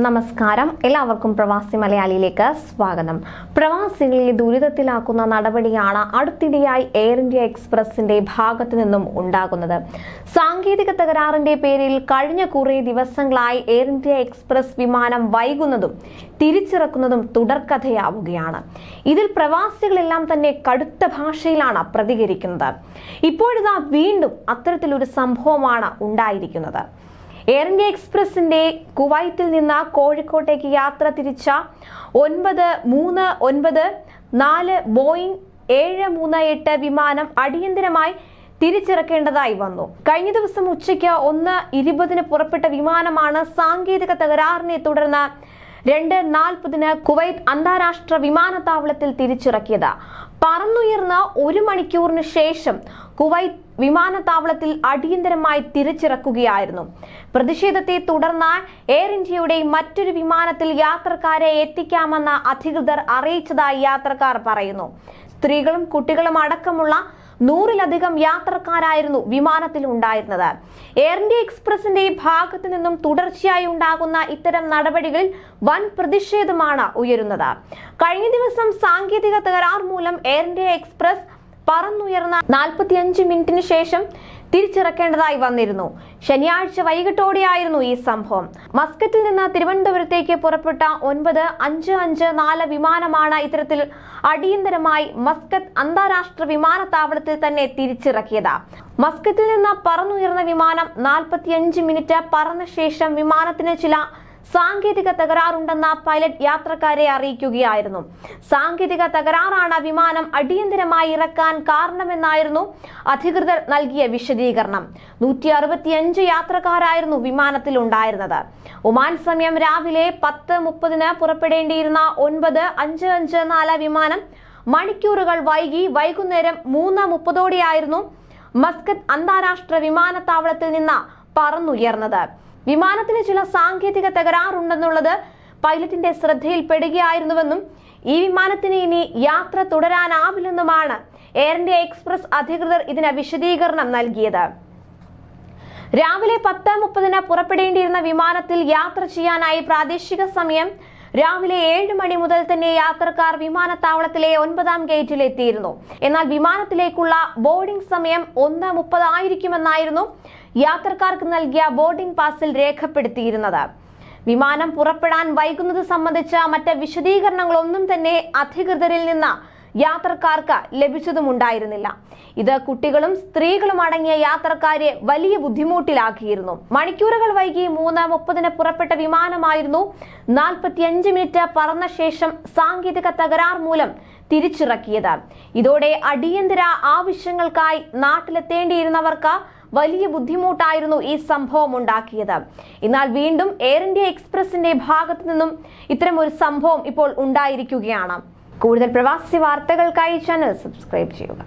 നമസ്കാരം. എല്ലാവർക്കും പ്രവാസി മലയാളിയിലേക്ക് സ്വാഗതം. പ്രവാസികളെ ദുരിതത്തിലാക്കുന്ന നടപടിയാണ് അടുത്തിടെയായി എയർ ഇന്ത്യ എക്സ്പ്രസിന്റെ ഭാഗത്തു നിന്നും ഉണ്ടാകുന്നത്. സാങ്കേതിക തകരാറിന്റെ പേരിൽ കഴിഞ്ഞ കുറേ ദിവസങ്ങളായി എയർ ഇന്ത്യ എക്സ്പ്രസ് വിമാനം വൈകുന്നതും തിരിച്ചിറക്കുന്നതും തുടർക്കഥയാവുകയാണ്. ഇതിൽ പ്രവാസികളെല്ലാം തന്നെ കടുത്ത ഭാഷയിലാണ് പ്രതികരിക്കുന്നത്. ഇപ്പോഴിതാ വീണ്ടും അത്തരത്തിലൊരു സംഭവമാണ് ഉണ്ടായിരിക്കുന്നത്. എയർ ഇന്ത്യ എക്സ്പ്രസിന്റെ കുവൈറ്റിൽ നിന്ന് കോഴിക്കോട്ടേക്ക് യാത്ര തിരിച്ച ഒൻപത് മൂന്ന് ഒൻപത് നാല് ബോയിങ് ഏഴ് മൂന്ന് എട്ട് വിമാനം അടിയന്തരമായി തിരിച്ചിറക്കേണ്ടതായി വന്നു. കഴിഞ്ഞ ദിവസം ഉച്ചയ്ക്ക് ഒന്ന് ഇരുപതിന് പുറപ്പെട്ട വിമാനമാണ് സാങ്കേതിക തകരാറിനെ തുടർന്ന് രണ്ട് നാൽപ്പതിന് കുവൈറ്റ് അന്താരാഷ്ട്ര വിമാനത്താവളത്തിൽ തിരിച്ചിറക്കിയത്. പറന്നുയർന്ന ഒരു മണിക്കൂറിന് ശേഷം കുവൈറ്റ് വിമാനത്താവളത്തിൽ അടിയന്തരമായി തിരിച്ചിറക്കുകയായിരുന്നു. പ്രതിഷേധത്തെ തുടർന്ന് എയർ ഇന്ത്യയുടെ മറ്റൊരു വിമാനത്തിൽ യാത്രക്കാരെ എത്തിക്കാമെന്ന് അധികൃതർ അറിയിച്ചതായി യാത്രക്കാർ പറയുന്നു. സ്ത്രീകളും കുട്ടികളും അടക്കമുള്ള നൂറിലധികം യാത്രക്കാരായിരുന്നു വിമാനത്തിൽ ഉണ്ടായിരുന്നത്. എയർ ഇന്ത്യ എക്സ്പ്രസിന്റെ ഭാഗത്തു നിന്നും തുടർച്ചയായി ഉണ്ടാകുന്ന ഇത്തരം നടപടികളിൽ വൻ പ്രതിഷേധമാണ് ഉയരുന്നത്. കഴിഞ്ഞ ദിവസം സാങ്കേതിക തകരാർ മൂലം എയർ ഇന്ത്യ എക്സ്പ്രസ് പറന്നുയർന്ന നാൽപ്പത്തിയഞ്ച് മിനിറ്റിന് ശേഷം തിരിച്ചിറക്കേണ്ടതായി വന്നിരുന്നു. ശനിയാഴ്ച വൈകിട്ടോടെയായിരുന്നു ഈ സംഭവം. മസ്കറ്റിൽ നിന്ന് തിരുവനന്തപുരത്തേക്ക് പുറപ്പെട്ട ഒൻപത് അഞ്ച് അഞ്ച് നാല് വിമാനമാണ് ഇത്തരത്തിൽ അടിയന്തരമായി മസ്കത്ത് അന്താരാഷ്ട്ര വിമാനത്താവളത്തിൽ തന്നെ തിരിച്ചിറക്കിയത്. മസ്കറ്റിൽ നിന്ന് പറന്നുയർന്ന വിമാനം നാൽപ്പത്തിയഞ്ച് മിനിറ്റ് പറന്ന ശേഷം വിമാനത്തിന് ചില സാങ്കേതിക തകരാറുണ്ടെന്ന പൈലറ്റ് യാത്രക്കാരെ അറിയിക്കുകയായിരുന്നു. സാങ്കേതിക തകരാറാണ് വിമാനം അടിയന്തരമായി ഇറക്കാൻ കാരണമെന്നായിരുന്നു അധികൃതർ നൽകിയ വിശദീകരണം. നൂറ്റി അറുപത്തിയഞ്ച് യാത്രക്കാരായിരുന്നു വിമാനത്തിൽ ഉണ്ടായിരുന്നത് ഒമാൻ സമയം രാവിലെ പത്ത് മുപ്പതിന് പുറപ്പെടേണ്ടിയിരുന്ന ഒൻപത് അഞ്ച് അഞ്ച് നാല് വിമാനം മണിക്കൂറുകൾ വൈകി വൈകുന്നേരം മൂന്ന് മുപ്പതോടെയായിരുന്നു മസ്കത്ത് അന്താരാഷ്ട്ര വിമാനത്താവളത്തിൽ നിന്ന് പറന്നുയർന്നത്. വിമാനത്തിന് ചില സാങ്കേതിക തകരാറുണ്ടെന്നുള്ളത് പൈലറ്റിന്റെ ശ്രദ്ധയിൽപ്പെടുകയായിരുന്നുവെന്നും ഈ വിമാനത്തിന് ഇനി യാത്ര തുടരാനാവില്ലെന്നുമാണ് എയർ ഇന്ത്യ എക്സ്പ്രസ് അധികൃതർ ഇതിന് വിശദീകരണം നൽകിയത്. രാവിലെ പത്ത് മുപ്പതിന് പുറപ്പെടേണ്ടിയിരുന്ന വിമാനത്തിൽ യാത്ര ചെയ്യാനായി പ്രാദേശിക സമയം രാവിലെ ഏഴ് മണി മുതൽ തന്നെ യാത്രക്കാർ വിമാനത്താവളത്തിലെ ഒൻപതാം ഗേറ്റിൽ എത്തിയിരുന്നു എന്നാൽ വിമാനത്തിലേക്കുള്ള ബോർഡിംഗ് സമയം ഒന്ന് മുപ്പതായിരിക്കുമെന്നായിരുന്നു യാത്രക്കാർക്ക് നൽകിയ ബോർഡിംഗ് പാസിൽ രേഖപ്പെടുത്തിയിരുന്നത്. വിമാനം പുറപ്പെടാൻ വൈകുന്നത് സംബന്ധിച്ച മറ്റ് വിശദീകരണങ്ങളൊന്നും തന്നെ അധികൃതരിൽ നിന്ന് യാത്രക്കാർക്ക് ലഭിച്ചതുമുണ്ടായിരുന്നില്ല. ഇത് കുട്ടികളും സ്ത്രീകളും അടങ്ങിയ യാത്രക്കാരെ വലിയ ബുദ്ധിമുട്ടിലാക്കിയിരുന്നു. മണിക്കൂറുകൾ വൈകി മൂന്ന് മുപ്പതിന് പുറപ്പെട്ട വിമാനമായിരുന്നു നാൽപ്പത്തിയഞ്ച് മിനിറ്റ് പറന്ന ശേഷം സാങ്കേതിക തകരാർ മൂലം തിരിച്ചിറക്കിയത്. ഇതോടെ അടിയന്തര ആവശ്യങ്ങൾക്കായി നാട്ടിലെത്തേണ്ടിയിരുന്നവർക്ക് വലിയ ബുദ്ധിമുട്ടായിരുന്നു ഈ സംഭവം ഉണ്ടാക്കിയത്. എന്നാൽ വീണ്ടും എയർ ഇന്ത്യ എക്സ്പ്രസിന്റെ ഭാഗത്തു നിന്നും ഇത്തരം ഒരു സംഭവം ഇപ്പോൾ ഉണ്ടായിരിക്കുകയാണ്. കൂടുതൽ പ്രവാസി വാർത്തകൾക്കായി ചാനൽ സബ്സ്ക്രൈബ് ചെയ്യുക.